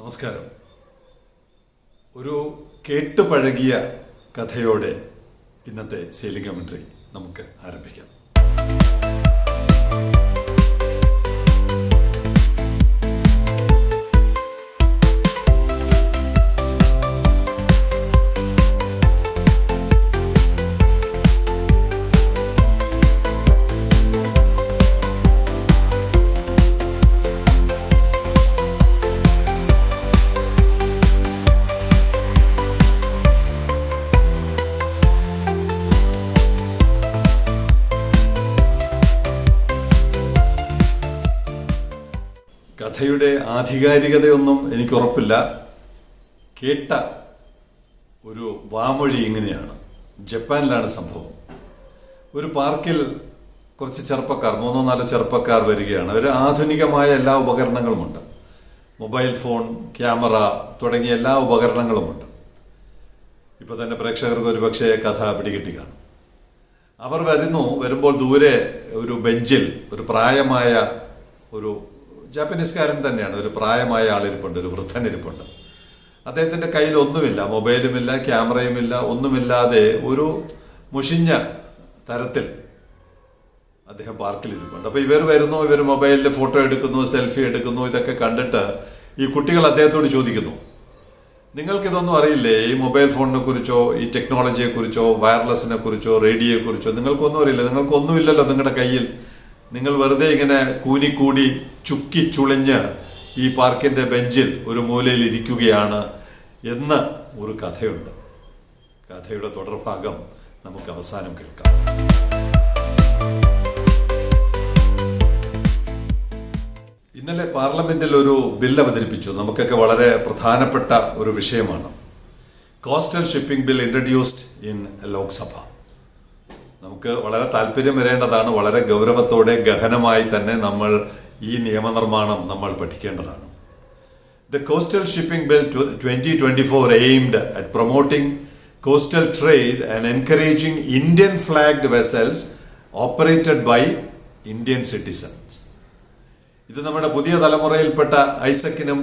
നമസ്കാരം. ഒരു കേട്ടുപഴകിയ കഥയോടെ ഇന്നത്തെ സെയിലിംഗ് കമൻട്രി നമുക്ക് ആരംഭിക്കാം. ആധികാരികതയൊന്നും എനിക്ക് ഉറപ്പില്ല കേട്ട ഒരു വാമൊഴി ഇങ്ങനെയാണ്. ജപ്പാനിലാണ് സംഭവം. ഒരു പാർക്കിൽ കുറച്ച് ചെറുപ്പക്കാർ മൂന്നോ നാലോ ചെറുപ്പക്കാർ വരികയാണ്. ഒരു ആധുനികമായ എല്ലാ ഉപകരണങ്ങളുമുണ്ട്. മൊബൈൽ ഫോൺ ക്യാമറ തുടങ്ങിയ എല്ലാ ഉപകരണങ്ങളുമുണ്ട്. ഇപ്പോൾ തന്നെ പ്രേക്ഷകർക്ക് ഒരുപക്ഷെ കഥ പിടികിട്ടി കാണും. അവർ വരുന്നു വരുമ്പോൾ ദൂരെ ഒരു ബെഞ്ചിൽ ഒരു പ്രായമായ ഒരു ജാപ്പനീസുകാരൻ തന്നെയാണ്. ഒരു പ്രായമായ ആളിരിപ്പുണ്ട് ഒരു വൃദ്ധനിരിപ്പുണ്ട്. അദ്ദേഹത്തിന്റെ കയ്യിൽ ഒന്നുമില്ല മൊബൈലുമില്ല ക്യാമറയുമില്ല ഒന്നുമില്ലാതെ ഒരു മുഷിഞ്ഞ തരത്തിൽ അദ്ദേഹം പാർക്കിൽ ഇരിപ്പുണ്ട് അപ്പോൾ ഇവർ വരുന്നു ഇവർ മൊബൈലിൽ ഫോട്ടോ എടുക്കുന്നു സെൽഫി എടുക്കുന്നു ഇതൊക്കെ കണ്ടിട്ട് ഈ കുട്ടികൾ അദ്ദേഹത്തോട് ചോദിക്കുന്നു നിങ്ങൾക്കിതൊന്നും അറിയില്ലേ? ഈ മൊബൈൽ ഫോണിനെ കുറിച്ചോ ഈ ടെക്നോളജിയെ കുറിച്ചോ വയർലെസ്സിനെ കുറിച്ചോ റേഡിയോയെ കുറിച്ചോ നിങ്ങൾക്കൊന്നും അറിയില്ല നിങ്ങൾക്കൊന്നുമില്ലല്ലോ നിങ്ങളുടെ കയ്യിൽ. നിങ്ങൾ വെറുതെ ഇങ്ങനെ കൂനിക്കൂടി ചുക്കി ചുളിഞ്ഞ് ഈ പാർക്കിന്റെ ബെഞ്ചിൽ ഒരു മൂലയിൽ ഇരിക്കുകയാണ് എന്ന് ഒരു കഥയുണ്ട്. കഥയുടെ തുടർഭാഗം നമുക്ക് അവസാനം കേൾക്കാം. ഇന്നലെ പാർലമെന്റിൽ ഒരു ബിൽ അവതരിപ്പിച്ചു. നമുക്കൊക്കെ വളരെ പ്രധാനപ്പെട്ട ഒരു വിഷയമാണ്. Coastal shipping bill introduced in Lok Sabha. നമുക്ക് വളരെ താല്പര്യം വരേണ്ടതാണ് വളരെ ഗൗരവത്തോടെ ഗഹനമായി തന്നെ നമ്മൾ ഈ നിയമനിർമ്മാണം നമ്മൾ പഠിക്കേണ്ടതാണ്. The coastal shipping bill twenty twenty four aimed at promoting coastal trade and encouraging Indian flagged vessels operated by Indian citizens ഇത് നമ്മുടെ പുതിയ തലമുറയിൽപ്പെട്ട ഐസക്കിനും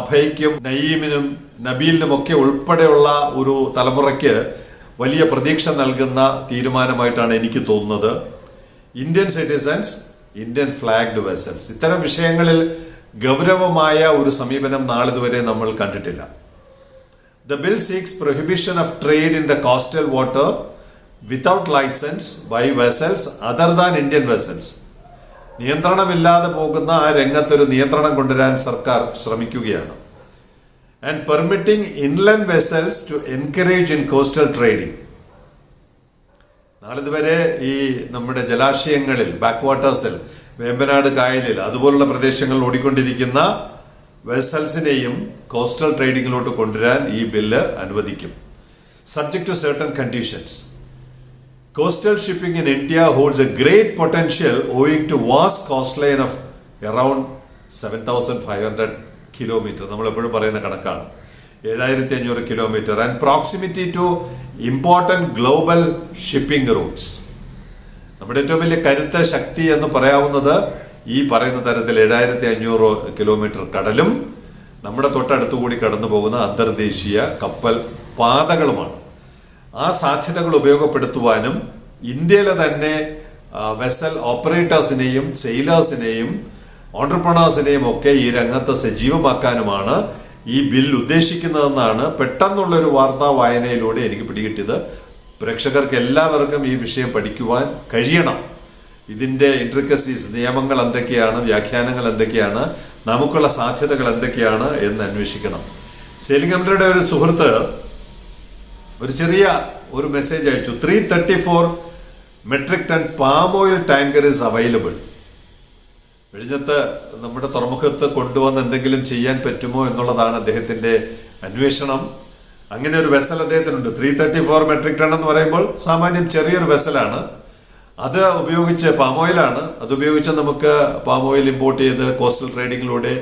അഭയ്ക്കും നയീമിനും നബീലിനും ഒക്കെ ഉൾപ്പെടെയുള്ള ഒരു തലമുറയ്ക്ക് വലിയ പ്രതീക്ഷ നൽകുന്ന തീരുമാനമായിട്ടാണ് എനിക്ക് തോന്നുന്നത്. Indian citizens Indian flagged vessels ഇത്തരം വിഷയങ്ങളിൽ ഗൗരവമായ ഒരു സമീപനം നാളിതുവരെ നമ്മൾ കണ്ടിട്ടില്ല. The bill seeks prohibition of trade in the coastal water without licence by vessels other than Indian vessels നിയന്ത്രണമില്ലാതെ പോകുന്ന ആ രംഗത്തൊരു നിയന്ത്രണം കൊണ്ടുവരാൻ സർക്കാർ ശ്രമിക്കുകയാണ്. And permitting inland vessels to encourage in coastal trading. നാളിതുവരെ ഈ നമ്മുടെ ജലാശയങ്ങളിൽ ബാക്ക് വാട്ടേഴ്സിൽ വേമ്പനാട് കായലിൽ അതുപോലുള്ള പ്രദേശങ്ങളിൽ ഓടിക്കൊണ്ടിരിക്കുന്ന വെസൽസിനെയും കോസ്റ്റൽ ട്രേഡിങ്ങിലോട്ട് കൊണ്ടുവരാൻ ഈ ബില്ല് അനുവദിക്കും subject to certain conditions coastal shipping in India holds a great potential owing to was coastline of around seven thousand five 7,500 kilometre നമ്മളെപ്പോഴും പറയുന്ന കണക്കാണ്. ഏഴായിരത്തി അഞ്ഞൂറ് kilometre and proximity to important global shipping routes നമ്മുടെ ഏറ്റവും വലിയ കരുത്ത് ശക്തി എന്ന് പറയാവുന്നത് ഈ പറയുന്ന തരത്തിൽ ഏഴായിരത്തി അഞ്ഞൂറ് കിലോമീറ്റർ കടലും നമ്മുടെ തൊട്ടടുത്തു കൂടി കടന്നു പോകുന്ന അന്തർദേശീയ കപ്പൽ പാതകളുമാണ്. ആ സാധ്യതകൾ ഉപയോഗപ്പെടുത്തുവാനും ഇന്ത്യയിലെ തന്നെ വെസൽ ഓപ്പറേറ്റേഴ്സിനെയും സെയിലേഴ്സിനെയും ഓണ്ടർപ്രണേഴ്സിനെയും ഒക്കെ ഈ രംഗത്ത് സജീവമാക്കാനുമാണ് ഈ ബിൽ ഉദ്ദേശിക്കുന്നതെന്നാണ് പെട്ടെന്നുള്ളൊരു വാർത്താ വായനയിലൂടെ എനിക്ക് പിടികിട്ടിയത്. പ്രേക്ഷകർക്ക് എല്ലാവർക്കും ഈ വിഷയം പഠിക്കുവാൻ കഴിയണം. ഇതിന്റെ ഇൻട്രിക്കസീസ് നിയമങ്ങൾ എന്തൊക്കെയാണ് വ്യാഖ്യാനങ്ങൾ എന്തൊക്കെയാണ് നമുക്കുള്ള സാധ്യതകൾ എന്തൊക്കെയാണ് എന്ന് അന്വേഷിക്കണം. സെലിംഗംലയുടെ ഒരു സുഹൃത്ത് ഒരു ചെറിയ ഒരു മെസ്സേജ് അയച്ചു. Three thirty four metric ton palm oil tanker is available വിഴിഞ്ഞത്ത് നമ്മുടെ തുറമുഖത്ത് കൊണ്ടുവന്ന് എന്തെങ്കിലും ചെയ്യാൻ പറ്റുമോ എന്നുള്ളതാണ് അദ്ദേഹത്തിന്റെ അന്വേഷണം. അങ്ങനെ ഒരു വെസൽ അദ്ദേഹത്തിനുണ്ട്. Three thirty four metric ton എന്ന് പറയുമ്പോൾ സാമാന്യം ചെറിയൊരു വെസലാണ് അത് ഉപയോഗിച്ച് പാം ഓയിലാണ് അത് ഉപയോഗിച്ച് നമുക്ക് പാം ഓയിൽ ഇമ്പോർട്ട് ചെയ്ത് കോസ്റ്റൽ ട്രേഡിങ്ങിലൂടെ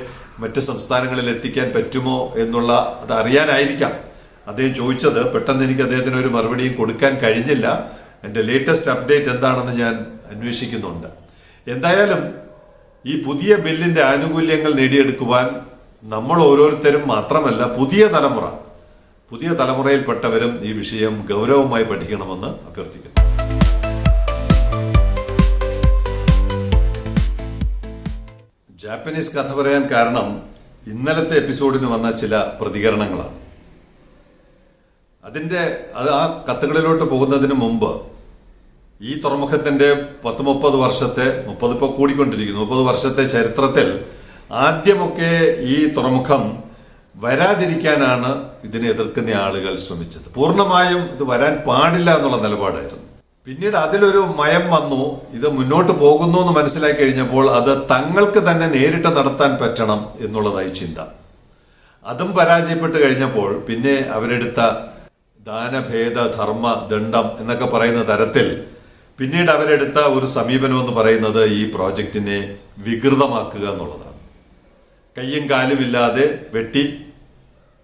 മറ്റ് സംസ്ഥാനങ്ങളിൽ എത്തിക്കാൻ പറ്റുമോ എന്നുള്ള അത് അറിയാനായിരിക്കാം. അദ്ദേഹം ചോദിച്ചത് പെട്ടെന്ന് എനിക്ക് അദ്ദേഹത്തിന് ഒരു മറുപടിയും കൊടുക്കാൻ കഴിഞ്ഞില്ല. എന്റെ ലേറ്റസ്റ്റ് അപ്ഡേറ്റ് എന്താണെന്ന് ഞാൻ അന്വേഷിക്കുന്നുണ്ട്. എന്തായാലും ഈ പുതിയ ബില്ലിന്റെ ആനുകൂല്യങ്ങൾ നേടിയെടുക്കുവാൻ നമ്മൾ ഓരോരുത്തരും മാത്രമല്ല പുതിയ തലമുറ പുതിയ തലമുറയിൽപ്പെട്ടവരും ഈ വിഷയം ഗൗരവമായി പഠിക്കണമെന്ന് അഭ്യർത്ഥിക്കുന്നു. ജാപ്പനീസ് കഥ പറയാൻ കാരണം ഇന്നലത്തെ എപ്പിസോഡിന് വന്ന ചില പ്രതികരണങ്ങളാണ്. അതിന്റെ അത് ആ കത്തുകളിലോട്ട് പോകുന്നതിന് മുമ്പ് ഈ തുറമുഖത്തിന്റെ പത്ത് മുപ്പത് വർഷത്തെ മുപ്പത് കൂടിക്കൊണ്ടിരിക്കുന്നു മുപ്പത് വർഷത്തെ ചരിത്രത്തിൽ ആദ്യമൊക്കെ ഈ തുറമുഖം വരാതിരിക്കാനാണ് ഇതിനെ എതിർക്കുന്ന ആളുകൾ ശ്രമിച്ചത്. പൂർണമായും ഇത് വരാൻ പാടില്ല എന്നുള്ള നിലപാടായിരുന്നു. പിന്നീട് അതിലൊരു മയം വന്നു ഇത് മുന്നോട്ട് പോകുന്നു എന്ന് മനസ്സിലാക്കി കഴിഞ്ഞപ്പോൾ അത് തങ്ങൾക്ക് തന്നെ നേരിട്ട് നടത്താൻ പറ്റണം എന്നുള്ളതായി ചിന്ത. അതും പരാജയപ്പെട്ട് കഴിഞ്ഞപ്പോൾ പിന്നെ അവരെടുത്ത ദാനഭേദ ധർമ്മ ദണ്ഡം എന്നൊക്കെ പറയുന്ന തരത്തിൽ പിന്നീട് അവരെടുത്ത ഒരു സമീപനം എന്ന് പറയുന്നത് ഈ പ്രോജക്റ്റിനെ വികൃതമാക്കുക എന്നുള്ളതാണ്. കയ്യും കാലുമില്ലാതെ വെട്ടി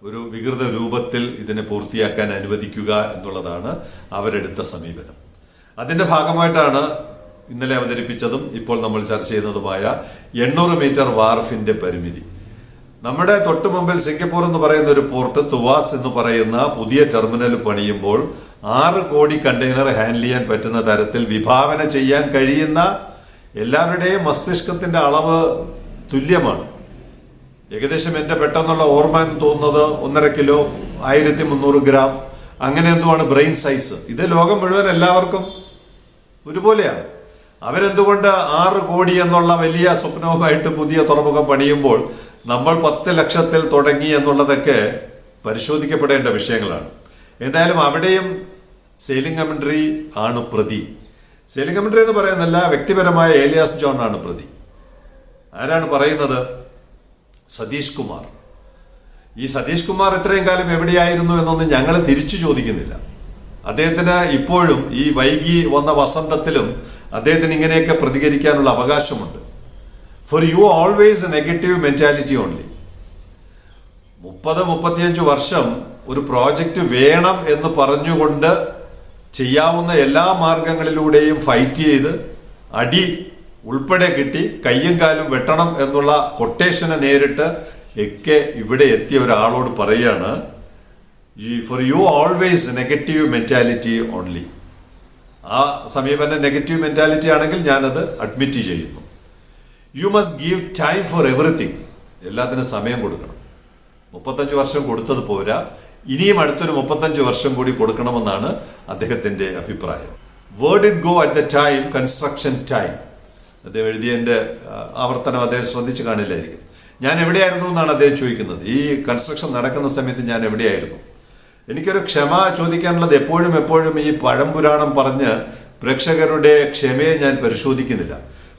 ഒരു വികൃത രൂപത്തിൽ ഇതിനെ പൂർത്തിയാക്കാൻ അനുവദിക്കുക എന്നുള്ളതാണ് അവരെടുത്ത സമീപനം. അതിന്റെ ഭാഗമായിട്ടാണ് ഇന്നലെ അവതരിപ്പിച്ചതും ഇപ്പോൾ നമ്മൾ ചർച്ച ചെയ്യുന്നതുമായ എണ്ണൂറ് മീറ്റർ വാർഫിന്റെ പരിമിതി. നമ്മുടെ തൊട്ടുമുമ്പിൽ സിംഗപ്പൂർ എന്ന് പറയുന്ന ഒരു പോർട്ട് തുവാസ് എന്ന് പറയുന്ന പുതിയ ടെർമിനൽ പണിയുമ്പോൾ ആറ് കോടി കണ്ടെയ്നർ ഹാൻഡിൽ ചെയ്യാൻ പറ്റുന്ന തരത്തിൽ വിഭാവന ചെയ്യാൻ കഴിയുന്ന എല്ലാവരുടെയും മസ്തിഷ്കത്തിന്റെ അളവ് തുല്യമാണ്. ഏകദേശം എന്റെ പെട്ടെന്നുള്ള ഓർമ്മ എന്ന് തോന്നുന്നത് ഒന്നര കിലോ ആയിരത്തി മുന്നൂറ് ഗ്രാം. അങ്ങനെ എന്തുമാണ് ബ്രെയിൻ സൈസ്? ഇത് ലോകം മുഴുവൻ എല്ലാവർക്കും ഒരുപോലെയാണ്. അവരെന്തുകൊണ്ട് ആറ് കോടി എന്നുള്ള വലിയ സ്വപ്നവുമായിട്ട് പുതിയ തുറമുഖം പണിയുമ്പോൾ നമ്മൾ പത്ത് ലക്ഷത്തിൽ തുടങ്ങി എന്നുള്ളതൊക്കെ പരിശോധിക്കപ്പെടേണ്ട വിഷയങ്ങളാണ്. എന്തായാലും അവിടെയും സെയിലിംഗ് കമൻട്രി ആണ് പ്രതി. സെയിലിംഗ് കമൻട്രി എന്ന് പറയുന്നല്ല വ്യക്തിപരമായ ഏലിയാസ് ജോൺ ആണ് പ്രതി. ആരാണ് പറയുന്നത്? സതീഷ് കുമാർ. ഈ സതീഷ് കുമാർ ഇത്രയും കാലം എവിടെയായിരുന്നു എന്നൊന്നും ഞങ്ങൾ തിരിച്ചു ചോദിക്കുന്നില്ല. അദ്ദേഹത്തിന് ഇപ്പോഴും ഈ വൈകി വന്ന വസന്തത്തിലും അദ്ദേഹത്തിന് ഇങ്ങനെയൊക്കെ പ്രതികരിക്കാനുള്ള അവകാശമുണ്ട്. For you always negative mentality only മുപ്പത് മുപ്പത്തിയഞ്ച് വർഷം ഒരു പ്രോജക്റ്റ് വേണം എന്ന് പറഞ്ഞുകൊണ്ട് ചെയ്യാവുന്ന എല്ലാ മാർഗങ്ങളിലൂടെയും ഫൈറ്റ് ചെയ്ത് അടി ഉൾപ്പെടെ കിട്ടി കയ്യും കാലും വെട്ടണം എന്നുള്ള കൊട്ടേഷനെ നേരിട്ട് ഒക്കെ ഇവിടെ എത്തിയ ഒരാളോട് പറയാണ് ഈ for you always negative mentality only ആ സമീപനം നെഗറ്റീവ് മെന്റാലിറ്റി ആണെങ്കിൽ ഞാനത് അഡ്മിറ്റ് ചെയ്യുന്നു. You must give time for everything എല്ലാത്തിനും സമയം കൊടുക്കണം. മുപ്പത്തഞ്ച് വർഷം കൊടുത്തത് പോരാ. ഇനിയും അടുത്തൊരു മുപ്പത്തഞ്ച് വർഷം കൂടി കൊടുക്കണമെന്നാണ് അദ്ദേഹത്തിന്റെ അഭിപ്രായം. Word it go at the time construction time അദ്ദേഹം എഴുതിയതിന്റെ ആവർത്തനം അദ്ദേഹം ശ്രദ്ധിച്ചു കാണില്ലായിരിക്കും. ഞാൻ എവിടെയായിരുന്നു എന്നാണ് അദ്ദേഹം ചോദിക്കുന്നത്. ഈ കൺസ്ട്രക്ഷൻ നടക്കുന്ന സമയത്ത് ഞാൻ എവിടെയായിരുന്നു? എനിക്കൊരു ക്ഷമ ചോദിക്കാനുള്ളത് എപ്പോഴും എപ്പോഴും ഈ പഴംപുരാണം പറഞ്ഞ് പ്രേക്ഷകരുടെ ക്ഷമയെ ഞാൻ പരിശോധിക്കുന്നില്ല.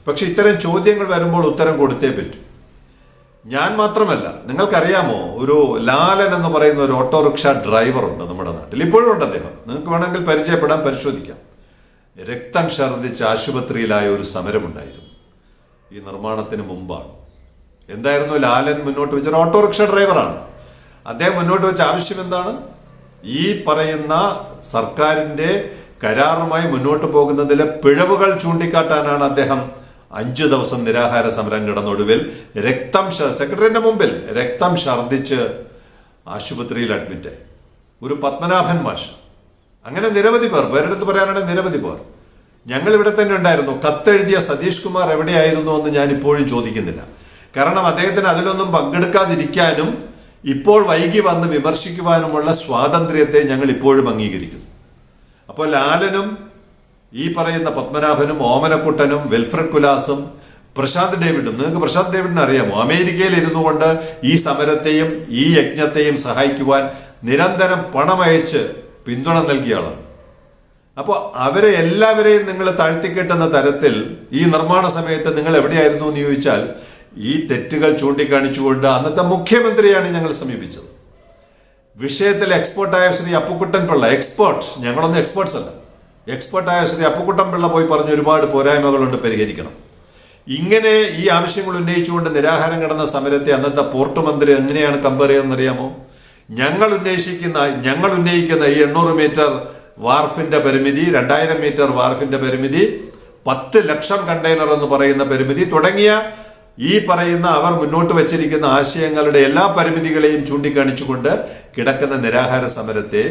പക്ഷെ ഇത്തരം ചോദ്യങ്ങൾ വരുമ്പോൾ ഉത്തരം കൊടുത്തേ പറ്റൂ. ഞാൻ മാത്രമല്ല നിങ്ങൾക്കറിയാമോ ഒരു ലാലൻ എന്ന് പറയുന്ന ഒരു ഓട്ടോറിക്ഷ ഡ്രൈവർ ഉണ്ട് നമ്മുടെ നാട്ടിൽ. ഇപ്പോഴും ഉണ്ട് അദ്ദേഹം. നിങ്ങൾക്ക് വേണമെങ്കിൽ പരിചയപ്പെടാൻ പരിശോധിക്കാം. രക്തം ഛർദ്ദിച്ച് ആശുപത്രിയിലായ ഒരു സമരമുണ്ടായിരുന്നു. ഈ നിർമ്മാണത്തിന് മുമ്പാണ്. എന്തായിരുന്നു ലാലൻ മുന്നോട്ട് വെച്ച ഓട്ടോറിക്ഷ ഡ്രൈവറാണ് അദ്ദേഹം മുന്നോട്ട് വെച്ച ആവശ്യം എന്താണ്? ഈ പറയുന്ന സർക്കാരിന്റെ കരാറുമായി മുന്നോട്ട് പോകുന്നതിലെ പിഴവുകൾ ചൂണ്ടിക്കാട്ടാനാണ് അദ്ദേഹം അഞ്ചു ദിവസം നിരാഹാര സമരം കിടന്നൊടുവിൽ രക്തം സെക്രട്ടറിന്റെ മുമ്പിൽ രക്തം ഛർദ്ദിച്ച് ആശുപത്രിയിൽ അഡ്മിറ്റായി ഒരു പത്മനാഭൻ മാഷ്. അങ്ങനെ നിരവധി പേർ വേറെടുത്ത് പറയാനാണെങ്കിൽ നിരവധി പേർ. ഞങ്ങൾ ഇവിടെ തന്നെ ഉണ്ടായിരുന്നു. കത്തെഴുതിയ സതീഷ് കുമാർ എവിടെയായിരുന്നു എന്ന് ഞാൻ ഇപ്പോഴും ചോദിക്കുന്നില്ല. കാരണം അദ്ദേഹത്തിന് അതിലൊന്നും പങ്കെടുക്കാതിരിക്കാനും ഇപ്പോൾ വൈകി വന്ന് വിമർശിക്കുവാനുമുള്ള സ്വാതന്ത്ര്യത്തെ ഞങ്ങൾ ഇപ്പോഴും അംഗീകരിക്കുന്നു. അപ്പോൾ ലാലനും ഈ പറയുന്ന പത്മനാഭനും ഓമനക്കുട്ടനും വെൽഫ്രഡ് കുലാസും പ്രശാന്ത് ഡേവിഡും. നിങ്ങൾക്ക് പ്രശാന്ത് ഡേവിഡിനെ അറിയാമോ? അമേരിക്കയിൽ ഇരുന്നു കൊണ്ട് ഈ സമരത്തെയും ഈ യജ്ഞത്തെയും സഹായിക്കുവാൻ നിരന്തരം പണമയച്ച് പിന്തുണ നൽകിയ ആളാണ്. അപ്പോൾ അവരെ എല്ലാവരെയും നിങ്ങൾ താഴ്ത്തിക്കെട്ടുന്ന തരത്തിൽ ഈ നിർമ്മാണ സമയത്ത് നിങ്ങൾ എവിടെയായിരുന്നു എന്ന് ചോദിച്ചാൽ ഈ തെറ്റുകൾ ചൂണ്ടിക്കാണിച്ചുകൊണ്ട് അന്നത്തെ മുഖ്യമന്ത്രിയാണ് ഞങ്ങൾ സമീപിച്ചത്. വിഷയത്തിൽ എക്സ്പേർട്ടായ ശ്രീ അപ്പുക്കുട്ടൻ പിള്ള എക്സ്പേർട്ട് ഞങ്ങളൊന്നും എക്സ്പേർട്സ് അല്ല. എക്സ്പേർട്ടായ ശ്രീ അപ്പുക്കുട്ടൻ പിള്ള പോയി പറഞ്ഞ ഒരുപാട് പോരായ്മകളുണ്ട് പരിഹരിക്കണം. ഇങ്ങനെ ഈ ആവശ്യങ്ങൾ ഉന്നയിച്ചുകൊണ്ട് നിരാഹാരം കിടന്ന സമരത്തെ അന്നത്തെ പോർട്ട് മന്ത്രി എങ്ങനെയാണ് കമ്പയർ ചെയ്യുന്നറിയാമോ ഞങ്ങൾ ഉന്നയിക്കുന്ന ഞങ്ങൾ ഉന്നയിക്കുന്ന ഈ എണ്ണൂറ് മീറ്റർ വാർഫിന്റെ പരിമിതി രണ്ടായിരം മീറ്റർ വാർഫിന്റെ പരിമിതി പത്ത് ലക്ഷം കണ്ടെയ്നർ എന്ന് പറയുന്ന പരിമിതി തുടങ്ങിയ ഈ പറയുന്ന അവർ മുന്നോട്ട് വച്ചിരിക്കുന്ന ആശയങ്ങളുടെ എല്ലാ പരിമിതികളെയും ചൂണ്ടിക്കാണിച്ചുകൊണ്ട് കിടക്കുന്ന നിരാഹാര സമരത്തെ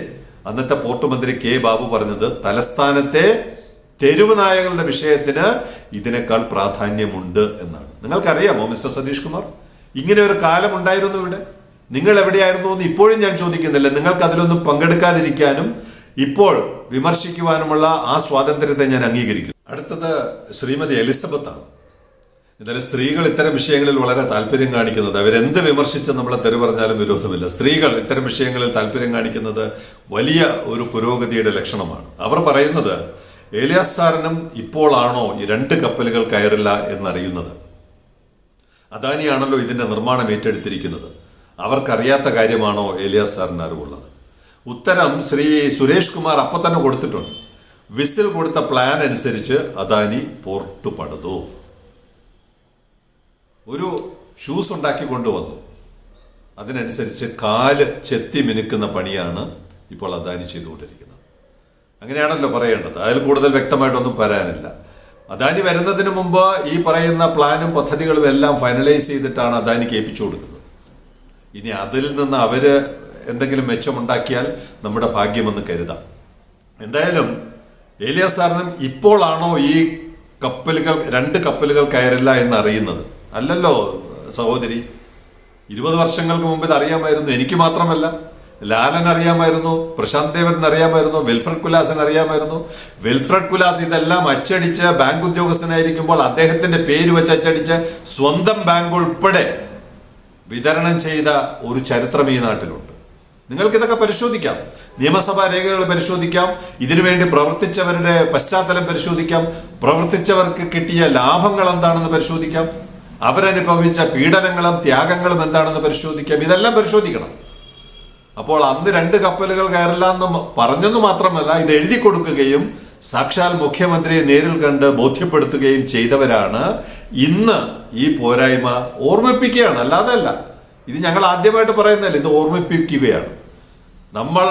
അന്നത്തെ പോർട്ട് മന്ത്രി കെ ബാബു പറഞ്ഞത് തലസ്ഥാനത്തെ തെരുവ് നായകളുടെ വിഷയത്തിന് ഇതിനേക്കാൾ പ്രാധാന്യമുണ്ട് എന്നാണ്. നിങ്ങൾക്കറിയാമോ മിസ്റ്റർ സതീഷ് കുമാർ? ഇങ്ങനെ ഒരു കാലം ഉണ്ടായിരുന്നു ഇവിടെ. നിങ്ങൾ എവിടെയായിരുന്നു എന്ന് ഇപ്പോഴും ഞാൻ ചോദിക്കുന്നില്ല. നിങ്ങൾക്ക് അതിലൊന്നും പങ്കെടുക്കാതിരിക്കാനും ഇപ്പോൾ വിമർശിക്കുവാനുമുള്ള ആ സ്വാതന്ത്ര്യത്തെ ഞാൻ അംഗീകരിക്കുന്നു. അടുത്തത് ശ്രീമതി എലിസബത്ത് ആണ് എന്നാലും സ്ത്രീകൾ ഇത്തരം വിഷയങ്ങളിൽ വളരെ താല്പര്യം കാണിക്കുന്നത്. അവരെന്ത് വിമർശിച്ച് നമ്മളെ തെറി പറഞ്ഞാലും വിരോധമില്ല. സ്ത്രീകൾ ഇത്തരം വിഷയങ്ങളിൽ താല്പര്യം കാണിക്കുന്നത് വലിയ ഒരു പുരോഗതിയുടെ ലക്ഷണമാണ്. അവർ പറയുന്നത് ഏലിയാസ് സാറിനും ഇപ്പോഴാണോ ഈ രണ്ട് കപ്പലുകൾ കയറില്ല എന്നറിയുന്നത്? അദാനിയാണല്ലോ ഇതിന്റെ നിർമ്മാണം ഏറ്റെടുത്തിരിക്കുന്നത്. അവർക്കറിയാത്ത കാര്യമാണോ ഏലിയാസ് സാറിന് അറിവുള്ളത്? ഉത്തരം ശ്രീ സുരേഷ് കുമാർ അപ്പം തന്നെ കൊടുത്തിട്ടുണ്ട്. വിസിൽ കൊടുത്ത പ്ലാൻ അനുസരിച്ച് അദാനി പോർട്ട് പടുതു ഒരു ഷൂസ് ഉണ്ടാക്കി കൊണ്ടുവന്നു. അതിനനുസരിച്ച് കാൽ ചെത്തി മിനുക്കുന്ന പണിയാണ് ഇപ്പോൾ അദാനി ചെയ്തുകൊണ്ടിരിക്കുന്നത്. അങ്ങനെയാണല്ലോ പറയേണ്ടത്. അതിൽ കൂടുതൽ വ്യക്തമായിട്ടൊന്നും പറയാനില്ല. അദാനി വരുന്നതിന് മുമ്പ് ഈ പറയുന്ന പ്ലാനും പദ്ധതികളും എല്ലാം ഫൈനലൈസ് ചെയ്തിട്ടാണ് അദാനിക്ക് ഏൽപ്പിച്ചു കൊടുക്കുന്നത്. ഇനി അതിൽ നിന്ന് അവർ എന്തെങ്കിലും മെച്ചമുണ്ടാക്കിയാൽ നമ്മുടെ ഭാഗ്യമെന്ന് കരുതാം. എന്തായാലും ഏലിയ സാറിനും ഇപ്പോഴാണോ ഈ കപ്പലുകൾ രണ്ട് കപ്പലുകൾ കയറില്ല എന്ന് അറിയുന്നത്? അല്ലല്ലോ സഹോദരി. ഇരുപത് വർഷങ്ങൾക്ക് മുമ്പ് ഇത് അറിയാമായിരുന്നു. എനിക്ക് മാത്രമല്ല. ലാലൻ അറിയാമായിരുന്നു പ്രശാന്ത് ദേവൻ അറിയാമായിരുന്നു വിൽഫ്രഡ് കുലാസൻ അറിയാമായിരുന്നു. വിൽഫ്രഡ് കുലാസ് ഇതെല്ലാം അച്ചടിച്ച് ബാങ്ക് ഉദ്യോഗസ്ഥനായിരിക്കുമ്പോൾ അദ്ദേഹത്തിന്റെ പേര് വെച്ച് അച്ചടിച്ച് സ്വന്തം ബാങ്ക് ഉൾപ്പെടെ വിതരണം ചെയ്ത ഒരു ചരിത്രം ഈ നാട്ടിലുണ്ട്. നിങ്ങൾക്ക് ഇതൊക്കെ പരിശോധിക്കാം. നിയമസഭാ രേഖകൾ പരിശോധിക്കാം. ഇതിനുവേണ്ടി പ്രവർത്തിച്ചവരുടെ പശ്ചാത്തലം പരിശോധിക്കാം. പ്രവർത്തിച്ചവർക്ക് കിട്ടിയ ലാഭങ്ങൾ എന്താണെന്ന് പരിശോധിക്കാം. അവരനുഭവിച്ച പീഡനങ്ങളും ത്യാഗങ്ങളും എന്താണെന്ന് പരിശോധിക്കാം. ഇതെല്ലാം പരിശോധിക്കണം. അപ്പോൾ അന്ന് രണ്ട് കപ്പലുകൾ കയറില്ല എന്ന് പറഞ്ഞെന്ന് മാത്രമല്ല ഇത് എഴുതി കൊടുക്കുകയും സാക്ഷാൽ മുഖ്യമന്ത്രിയെ നേരിൽ കണ്ട് ബോധ്യപ്പെടുത്തുകയും ചെയ്തവരാണ്. ഇന്ന് ഈ പോരായ്മ ഓർമ്മിപ്പിക്കുകയാണ്. അല്ലാതെ അല്ല. ഇത് ഞങ്ങൾ ആദ്യമായിട്ട് പറയുന്നതല്ല ഇത് ഓർമ്മിപ്പിക്കുകയാണ്. നമ്മൾ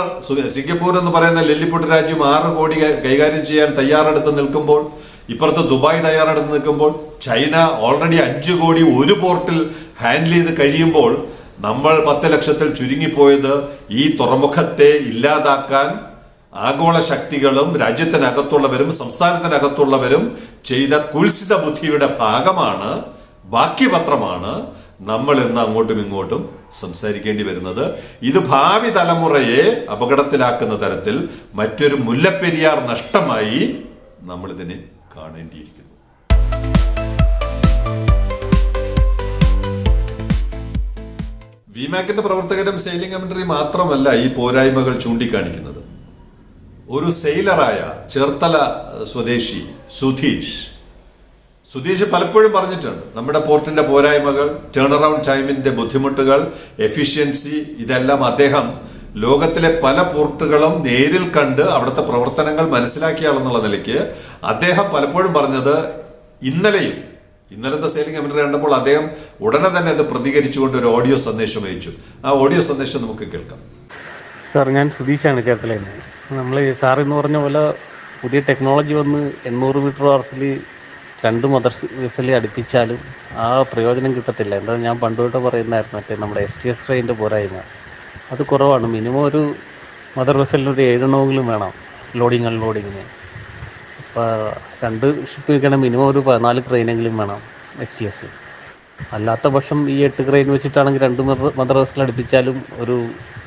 സിംഗപ്പൂർ എന്ന് പറയുന്ന ലില്ലിപ്പൊട്ട് രാജ്യം ആറ് കോടി കൈകാര്യം ചെയ്യാൻ തയ്യാറെടുത്ത് നിൽക്കുമ്പോൾ ഇപ്പുറത്ത് ദുബായ് തയ്യാറെടുത്ത് നിൽക്കുമ്പോൾ ചൈന ഓൾറെഡി അഞ്ച് കോടി ഒരു പോർട്ടിൽ ഹാൻഡിൽ ചെയ്ത് കഴിയുമ്പോൾ നമ്മൾ പത്ത് ലക്ഷത്തിൽ ചുരുങ്ങിപ്പോയത് ഈ തുറമുഖത്തെ ഇല്ലാതാക്കാൻ ആഗോള ശക്തികളും രാജ്യത്തിനകത്തുള്ളവരും സംസ്ഥാനത്തിനകത്തുള്ളവരും ചെയ്ത കുൽസിത ബുദ്ധിയുടെ ഭാഗമാണ് ബാക്കി നമ്മൾ ഇന്ന് അങ്ങോട്ടും ഇങ്ങോട്ടും സംസാരിക്കേണ്ടി വരുന്നത്. ഇത് ഭാവി തലമുറയെ അപകടത്തിലാക്കുന്ന തരത്തിൽ മറ്റൊരു മുല്ലപ്പെരിയാർ നഷ്ടമായി നമ്മളിതിനെ കാണേണ്ടിയിരിക്കുന്നു. വിമാക്കിന്റെ പ്രവർത്തകരും സെയിലിംഗ് കമന്ററി മാത്രമല്ല ഈ പോരായ്മകൾ ചൂണ്ടിക്കാണിക്കുന്നത്. ഒരു സെയിലറായ ചേർത്തല സ്വദേശി സുധീഷ്. സുധീഷ് പലപ്പോഴും പറഞ്ഞിട്ടുണ്ട് നമ്മുടെ പോർട്ടിന്റെ പോരായ്മകൾ ടേൺ അറൗണ്ട് ടൈമിന്റെ ബുദ്ധിമുട്ടുകൾ എഫിഷ്യൻസി ഇതെല്ലാം അദ്ദേഹം ലോകത്തിലെ പല പോർട്ടുകളും നേരിൽ കണ്ട് അവിടുത്തെ പ്രവർത്തനങ്ങൾ മനസ്സിലാക്കിയാളെന്നുള്ള നിലയ്ക്ക് അദ്ദേഹം പലപ്പോഴും പറഞ്ഞത് ഇന്നലെയും ഇന്നലത്തെ സെയിലിംഗ് കമന്ററി കണ്ടപ്പോൾ അദ്ദേഹം ഉടനെ തന്നെ അത് പ്രതികരിച്ചുകൊണ്ട് ഒരു ഓഡിയോ സന്ദേശം അയച്ചു. ആ ഓഡിയോ സന്ദേശം നമുക്ക് കേൾക്കാം. സാർ ഞാൻ സുധീഷാണ് ചേർത്തലയിൽ നിന്ന്. നമ്മൾ സാർ എന്ന് പറഞ്ഞ പോലെ പുതിയ ടെക്നോളജി വന്ന് എണ്ണൂറ് മീറ്റർ വാർഫിൽ രണ്ട് മദർ വിസൽ അടുപ്പിച്ചാലും ആ പ്രയോജനം കിട്ടത്തില്ല. എന്താ ഞാൻ പണ്ട് തൊട്ട് പറയുന്നതായിരുന്നു മറ്റേ നമ്മുടെ എസ് ടി എസ് ട്രെയിനിന്റെ പോരായ്മ. അത് കുറവാണ്. മിനിമം ഒരു മദർ വെസലിന് ഒരു ഏഴെണ്ണമെങ്കിലും വേണം ലോഡിങ് അൺലോഡിങ്ങിന് രണ്ട് ഷിപ്പ് വയ്ക്കണ മിനിമം ഒരു പതിനാല് ക്രെയിനെങ്കിലും വേണം എസ് ടി എസ് അല്ലാത്ത പക്ഷം ഈ എട്ട് ക്രെയിൻ വെച്ചിട്ടാണെങ്കിൽ രണ്ട് മദർ ബസ്സിൽ അടുപ്പിച്ചാലും ഒരു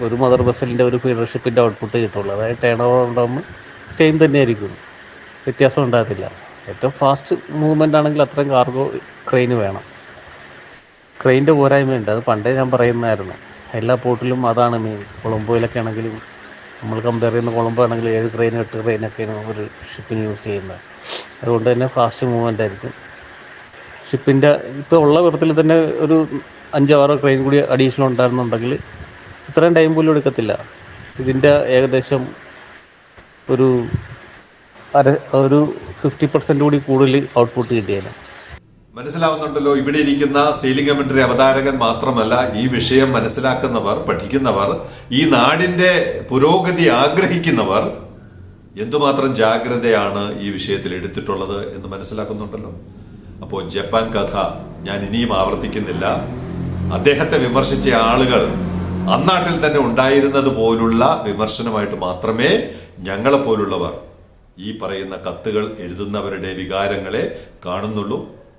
ഒരു മദർ ബസ്സിലിന്റെ ഒരു ഫീഡർ ഷിപ്പിന്റെ ഔട്ട്പുട്ട് കിട്ടുള്ളൂ. അതായത് ടേൺ ഓവർ ഉണ്ടാകുമ്പോൾ സെയിം തന്നെ ആയിരിക്കും വ്യത്യാസം ഉണ്ടാകത്തില്ല. ഏറ്റവും ഫാസ്റ്റ് മൂവ്മെന്റ് ആണെങ്കിൽ അത്രയും കാർഗോ ക്രെയിന് വേണം. ക്രെയിന്റെ പോരായ്മയുണ്ട്. അത് പണ്ടേ ഞാൻ പറയുന്നതായിരുന്നു. എല്ലാ പോർട്ടിലും അതാണ് മെയിൻ കൊളംബോയിലൊക്കെ ആണെങ്കിലും നമ്മൾ കമ്പയർ ചെയ്യുന്ന കൊളംബോ ആണെങ്കിൽ ഏഴ് ക്രെയിനും എട്ട് ക്രെയിനൊക്കെയാണ് ഒരു ഷിപ്പിന് യൂസ് ചെയ്യുന്നത്. അതുകൊണ്ട് തന്നെ ഫാസ്റ്റ് മൂവ്മെന്റ് ആയിരിക്കും. ഷിപ്പിന്റെ ഇപ്പോൾ ഉള്ള വിധത്തിൽ തന്നെ ഒരു അഞ്ചോ ആറോ ക്രെയിൻ കൂടി അഡീഷണൽ ഉണ്ടായിരുന്നുണ്ടെങ്കിൽ ഇത്രയും ടൈം പോലും എടുക്കത്തില്ല. ഇതിന്റെ ഏകദേശം ഒരു അര ഒരു ഫിഫ്റ്റി പെർസെന്റ് കൂടി കൂടുതൽ ഔട്ട്പുട്ട് കിട്ടിയാൽ മനസ്സിലാവുന്നുണ്ടല്ലോ ഇവിടെ ഇരിക്കുന്ന സീലിംഗ് കമന്ററി അവതാരകൻ മാത്രമല്ല ഈ വിഷയം മനസ്സിലാക്കുന്നവർ പഠിക്കുന്നവർ ഈ നാടിന്റെ പുരോഗതി ആഗ്രഹിക്കുന്നവർ എന്തുമാത്രം ജാഗ്രതയാണ് ഈ വിഷയത്തിൽ എടുത്തിട്ടുള്ളത് എന്ന് മനസ്സിലാക്കുന്നുണ്ടല്ലോ? അപ്പോൾ ജപ്പാൻ കഥ ഞാൻ ഇനിയും ആവർത്തിക്കുന്നില്ല. അദ്ദേഹത്തെ വിമർശിച്ച ആളുകൾ അന്നാട്ടിൽ തന്നെ ഉണ്ടായിരുന്നത് പോലുള്ള വിമർശനമായിട്ട് മാത്രമേ ഞങ്ങളെപ്പോലുള്ളവർ ഈ പറയുന്ന കത്തുകൾ എഴുതുന്നവരുടെ വികാരങ്ങളെ കാണുന്നുള്ളൂ.